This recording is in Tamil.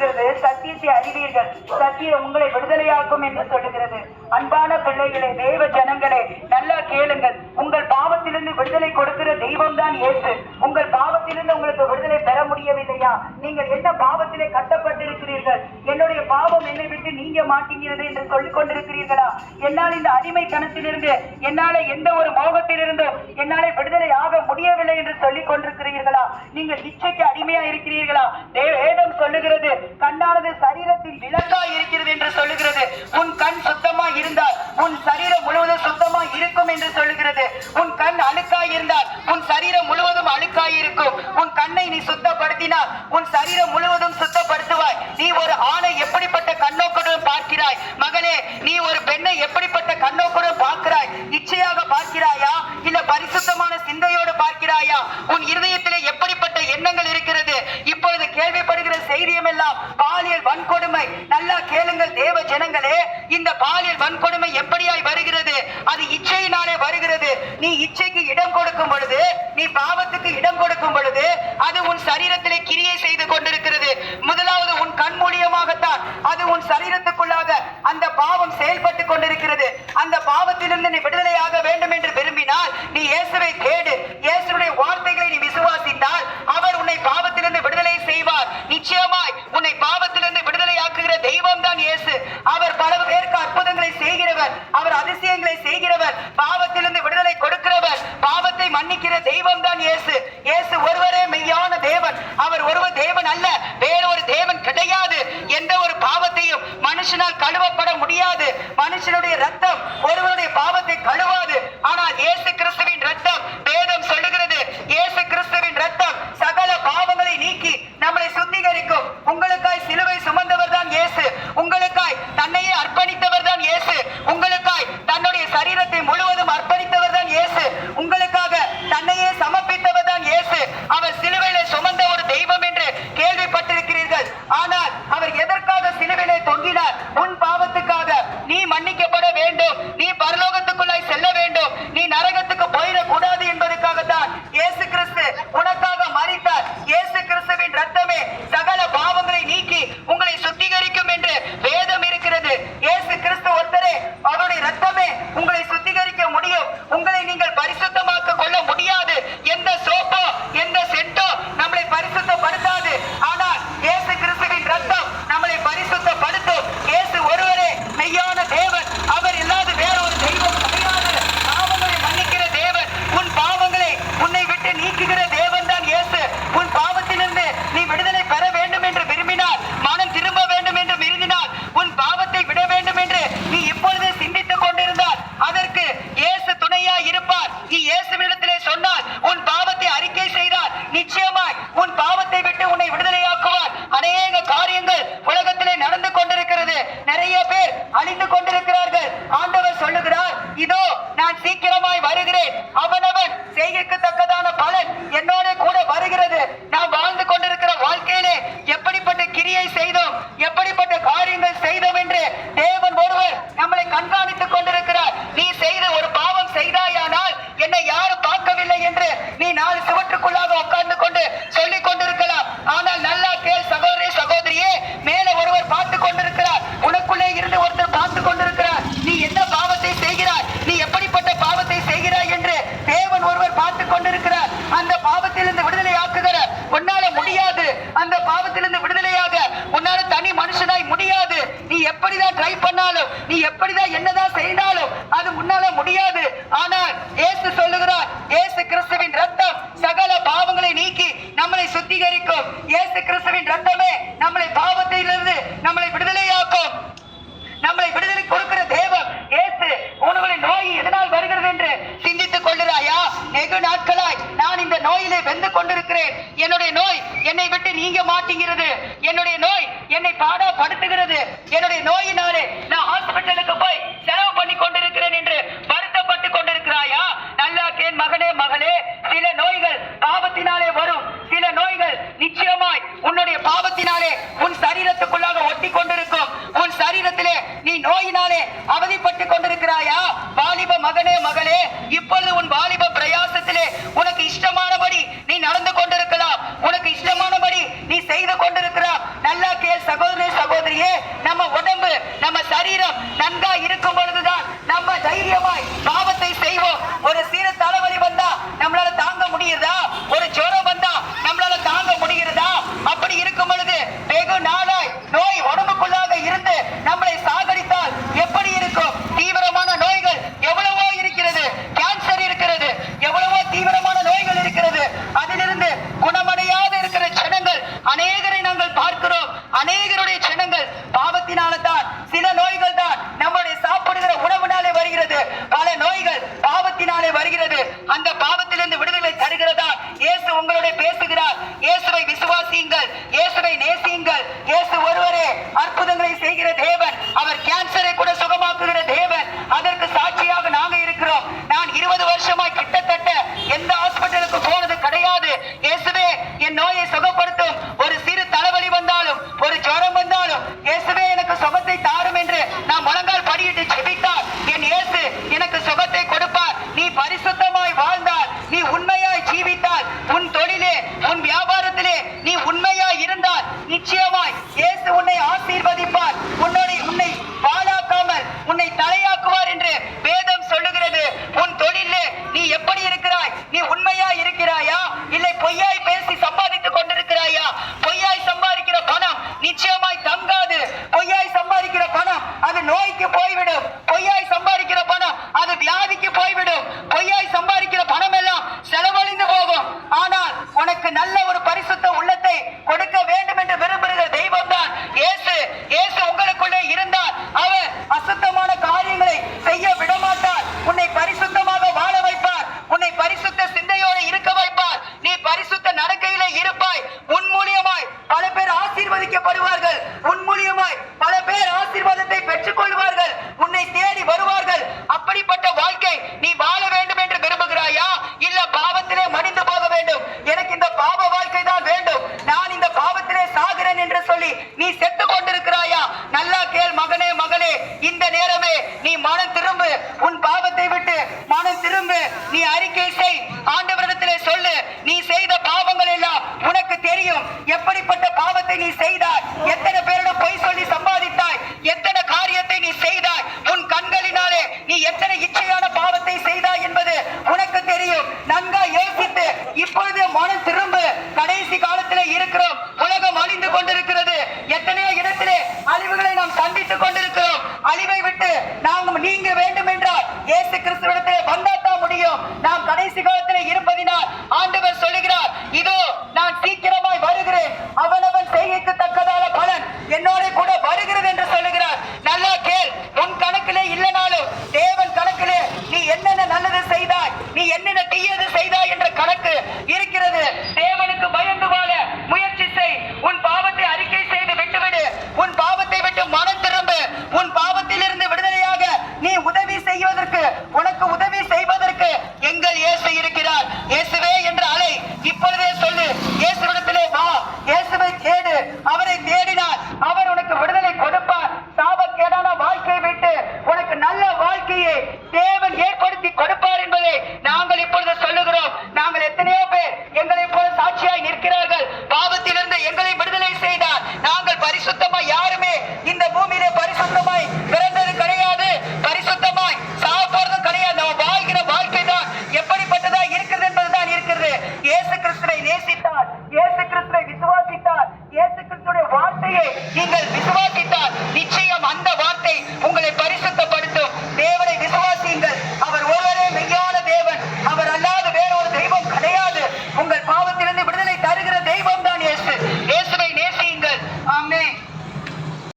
சொல்லுகிறது சத்தியத்தை அறிவீர்கள். சத்தியம் உங்களை விடுதலையாக்கும் என்று சொல்லுகிறது. அன்பான பிள்ளைகளே தேவ ஜனங்களே நல்லா கேளுங்கள். உங்கள் பாவத்திலிருந்து விடுதலை கொடுக்கிற தெய்வம் தான் ஏற்று உங்கள் பாவத்திலிருந்து உங்களுக்கு விடுதலை பெற முடியவில்லையா? நீங்கள் என்ன பாவத்திலே கட்டப்பட்டிருக்கிறீர்கள்? என்னுடைய பாவம் என்னை விட்டு நீங்க மாட்டீங்கிறது என்று சொல்லிக் கொண்டிருக்கிறீர்களா? என்னால் இந்த அடிமை கணத்திலிருந்து என்னால எந்த ஒரு மோகத்திலிருந்தும் என்னாலே விடுதலை ஆக முடியவில்லை என்று சொல்லிக் கொண்டிருக்கிறீர்களா? நீங்க இச்சைக்கு அடிமையா இருக்கிறீர்களா? வேதம் சொல்லுகிறது கண்ணானது சரீரத்தின் விளக்கா இருக்கிறது என்று சொல்லுகிறது. உன் கண் சுத்தமா இருந்தால் உன் சரீரம் முழுவதும் சுத்தமா இருக்கும் என்று சொல்லுகிறது. உன் கண் அழுக்காய் இருந்தால் உன் சரீரம் முழுவதும் அழுக்காய் இருக்கும். உன் கண்ணை நீ சுத்தப்படுத்தினால் உன் சரீரம் முழுவதும் மகளே மகனே நீ ஒரு பெண்ணை எப்படிப்பட்ட கண்ணோக்குடன் பார்க்கிறாய்? இச்சையாக பார்க்கிறாயா? இல்ல பரிசுத்தமான சிந்தையோடு பார்க்கிறாயா? உன் இருதயத்திலே எப்படிப்பட்ட எண்ணங்கள் இருக்கிறது? இப்பொழுது கேள்விப்படுகிற செய்தியம் எல்லாம் பாலியல் வன்கொடுமை. நல்லா கேளுங்கள் தேவ ஜனங்களே இந்த பாலியல் வன்கொடுமை எப்படியாய் வருகிறது? அது இச்சையினாலே வருகிறது. நீ இச்சைக்கு இடம் கொடுக்கும் பொழுது நீ பாவத்துக்கு இடம் கொடுக்கும் பொழுது அது உன் சரீரத்திலே கிரியை செய்து கொண்டிருக்கிறது முதலாவது உன் கண் மூலியமாகத்தான் அது உன் சரீரத்துக்குள்ளாக அந்த பாவம் செயல்பட்டு கொண்டிருக்கிறது. அந்த பாவத்திலிருந்து நீ விடுதலையாக வேண்டும் என்று விரும்பினால் நீ இயேசுவை தேடு. செய்தாலும் நீ எப்படிதான் என்னதான் செய்தாலும் அது உன்னால முடியாது. ஆனால் இயேசு சொல்லுகிறார் இயேசு கிறிஸ்துவின் ரத்தம் சகல பாவங்களை நீக்கி நம்மளை சுத்திகரிக்கும். இயேசு கிறிஸ்துவின் ரத்தமே நம்மளை பாவத்திலிருந்து நம்மளை விடுதலையாக்கும். நம்மளை விடுதலை கொடுக்கிற தேவம் இயேசு உணவு நோய் எதனால் வருகிறது என்று சிந்தித்துக் கொள்கிறாயா வெகு நாட்களாய் நான் இந்த நோயிலே வெந்து கொண்டிருக்கிறேன் என்னுடைய நோய் என்னை விட்டு நீங்க மாட்டேங்கிறது. என்னுடைய நோய் என்னை பாடாப்படுத்துகிறது. என்னுடைய நோயினாலே நான் ஹாஸ்பிட்டலுக்கு போய் செலவு பண்ணி கொண்டிருக்கிறேன் என்று வருத்தப்பட்டு கொண்டிருக்கிறாயா? நல்லா கேன் மகனே மகளே. சில நோய்கள் பாவத்தினாலே வரும். சில நோய்கள் நிச்சயமாய் உன்னுடைய பாவத்தினாலே உன் சரீரத்துக்குள்ளாக ஒட்டி கொண்டிருக்கும். உன் சரீரத்திலே நீ நோயினாலே அவதிப்பட்டு கொண்டிருக்கிறாயா? வாலிப மகனே மகளே இப்பொழுது உன் வாலிப பிரயாசத்திலே உனக்கு இஷ்டமானபடி நீ நடந்து கொண்டிருக்கலாம் உனக்கு இஷ்டமானபடி நீ செய்து கொண்டிருக்கலாம் கொண்டிருக்கிறோம் நல்லா கேள் சகோதரி சகோதரியே நம்ம உடம்பு நம்ம சரீரம் நன்கா இருக்கும் பொழுதுதான் நம்ம தைரியமாய் பாவத்தை செய்வோம் ஒரு சிறு தலைவலி வந்தா நம்மளால தாங்க முடியுதா ஒரு ஜுரம் வந்தா நம்மளால தாங்க முடிகிறதா அப்படி இருக்கும் பொழுது வெகு நாளாய் நோய் உடம்புக்குள்ளாக இருந்து நம்மளை சாகடித்தால் எப்படி இருக்கும் தீவிரமான நோய்கள் எவ்வளவோ இருக்கிறது கேன்சர் இருக்கிறது எவ்வளவோ தீவிரமான நோய்கள் இருக்கிறது அதிலிருந்து குணமடையாத இருக்கிற ஜனங்கள் அநேகரை நாங்கள் பார்க்கிறோம் அநேகருடைய ஜனங்கள் பாவத்தினால தான் சில நோய்கள் தான் நம்முடைய சாப்பிடுகிற உணவுனாலே வருகிறது பல நோய்கள் பாவத்தினாலே வருகிறது அந்த பாவத்திலிருந்து விடுதலை தருகிறதா? இயேசு உங்களுடைய பேசுகிறார். இயேசுவை விசுவாசியுங்கள். இயேசுவை நேசியுங்கள். இயேசு ஒருவரே அற்புதங்களை செய்கிற தேவன். அவர் கேன்சரை கூட சுகமாக்குகிற தேவன் அதற்கு சாட்சியாக நாங்க இருக்கிறோம் நான் இருபது வருஷமாய் கிட்டத்தட்ட எந்த ஹாஸ்பிட்டலுக்கு போனது கிடையாது இயேசுவே என் நோயை சுகப்படுத்தும் ஒரு சிறு தலைவலி வந்தாலும் ஒரு ஜுரம் வந்தாலும் இயேசுவே எனக்கு சுகத்தை தாரும் என்று நான் முழங்கால் படியிட்டு ஜெபித்தால் என் இயேசு எனக்கு சுகத்தை கொடுப்பார் நீ பரிசுத்தமாய் வாழ்ந்தால் நீ உண்மையாய் ஜீவித்தால் உன் தொழிலே உன் வியாபாரத்திலே நீ உண்மையாய் இருந்தால் நிச்சயமாய் இயேசு உன்னை ஆசீர்வதிப்பார் உன்னோட உன்னை பாழாக்காமல் உன்னை தலையாக்குவார் என்று வேதம் சொல்லுகிறது உன் தொழிலே நீ எப்படி இருக்கிறாய் நீ உண்மையாய் இருக்கிறாயா இல்லை பொய்யாய் பேசி சம்பாதித்துக் கொண்டிருக்கிறாயா? பொய்யாய் சம்பாதிக்கிற பணம் நிச்சயமாய் தங்காது. பொய்யாய் சம்பாதிக்கிற பணம் அது நோய்க்கு போய்விடும் பொய்யாய் சம்பாதிக்கிற பணம் அது வியாதிக்கு போய்விடும் பொய்யாய் சம்பாதிக்கிற பணம் எல்லாம் செலவழிந்து போகும் ஆனால் உனக்கு நல்ல ஒரு பரிசுத்த உள்ளத்தை கொடுக்க வேண்டும் என்று விரும்புகிற தெய்வம் தான் இயேசு இயேசு உங்களுக்குள்ளே இருந்தால் அவர் அசுத்தமான காரியங்களை செய்ய விடமாட்டார் உன்னை பரிசுத்தமாக வாழ வைப்பார் உன்னை பரிசுத்த சிந்தையோடு இருக்க வைப்பார் நீ பரிசுத்த நடக்கையிலே இருப்பாய் உன் மூலியமாய் பல பேர் ஆசீர்வதிக்கப்படுவார்கள் உன் மூலியமாய் பல பேர் ஆசீர்வாதத்தை பெற்றுக் கொள்வார்கள் உன்னை தேடி வருவார்கள் அப்படிப்பட்ட வாழ்க்கை நீ வாழ வேண்டும் என்று விரும்புகிறாயா இல்ல பாவத்திலே மடிந்து போக வேண்டும் எனக்கு இந்த பாவ வாழ்க்கை தான் வேண்டும் நான் இந்த பாவத்திலே சாகிறேன் என்று சொல்லி நீ செத்து கொண்டிருக்கிறாயா? நல்லா கேள் மகனே மகளே. இந்த நேரமே நீ மனம் திரும்பு. உன் பாவத்தை விட்டு மனம் திரும்பு. நீ அறிக்கை செய். ஆண்டவரிடத்திலே சொல்லு. நீ செய்த பாவங்கள் எல்லாம் உனக்கு தெரியும். எப்படிப்பட்ட பாவத்தை நீ செய்தாய்? எத்தனை பேரிடம் பொய் சொல்லி சம்பாதித்தாய் எத்தனை காரியத்தை நீ செய்தாய் உன் கண்களினாலே நீ எத்தனை இச்சையான பாவத்தை செய்தாய் என்பது உனக்கு தெரியும் நன்கா யோசித்து இப்பொழுது மனம் திரும்ப கடைசி காலத்திலே இருக்கிறோம் உலகம் அழிந்து கொண்டிருக்கிறது எத்தனையோ இடத்திலே அழிவுகளை நாம் சந்தித்துக் கொண்டிருக்கிறோம். அழிவை விட்டு நாம் நீங்க வேண்டும் என்றால் இயேசு கிறிஸ்துவிடத்திலே வந்தாத்தான் முடியும். நாம் கடைசி காலத்திலே இருப்பதினால் ஆண்டவர் சொல்லுகிறார் இதோ நான் சீக்கிரமாய் வருகிறேன். அவனவன் செய்கைக்கு தக்கதான பலன் என்னோட கூட வருகிறது என்று சொல்லுகிறார். நல்லா கேள் உன் கணக்கிலே இல்லைனாலும் தேவன் கணக்கிலே நீ என்னென்ன நல்லது செய்தாய் நீ என்னென்ன தீயது செய்தாய் என்ற கணக்கு இருக்கிறது. தேவனுக்கு பயந்து வாழ முயற்சி செய். உன் பாவத்தை அறிக்கை செய்து விட்டுவிடு உன் பாவத்தை விட்டு மனம் திரும்பு உன் பாவத்திலிருந்து விடுதலையாக நீ உதவி செய்வதற்கு உனக்கு உதவி செய்வதற்கு எங்கள் இயேசு இருக்கிறார் இயேசுவே என்ற அலை இப்பொழுதே சொல்லு இயேசுவிடத்திலே வா இயேசுவை தேடு அவரை தேடினார் அவர் உனக்கு விடுதலை கொடுப்பார் சாபக்கேடான வாழ்க்கையை விட்டு உனக்கு நல்ல வாழ்க்கையை தேவன் ஏற்படுத்தி கொடுப்பார் என்பதை நாங்கள் இப்பொழுது சொல்லுகிறோம் நாங்கள் எத்தனையோ பேர் எங்களை போல செய்தார்கள் பாவத்திலிருந்து எங்களை விடுதலை செய்தார். நாங்கள் பரிசுத்தமாய் யாருமே இந்த பூமியிலே பரிசுத்தமாய் பிறந்தது கிடையாது. பரிசுத்தமாய் சாக கிடையாது. நம்ம வாழ்கிற வாழ்க்கை தான் எப்படிப்பட்டதா இருக்கிறது என்பதுதான் இருக்கிறது. இயேசு கிறிஸ்துவை நேசித்தார். இயேசு கிறிஸ்துவை விசுவாசித்தார். இயேசு கிறிஸ்துடைய வார்த்தையை நீங்கள் விசுவாசித்தால் நிச்சயம் அந்த வார்த்தை உங்களை பரிசுத்தப்படுத்தும். தேவனை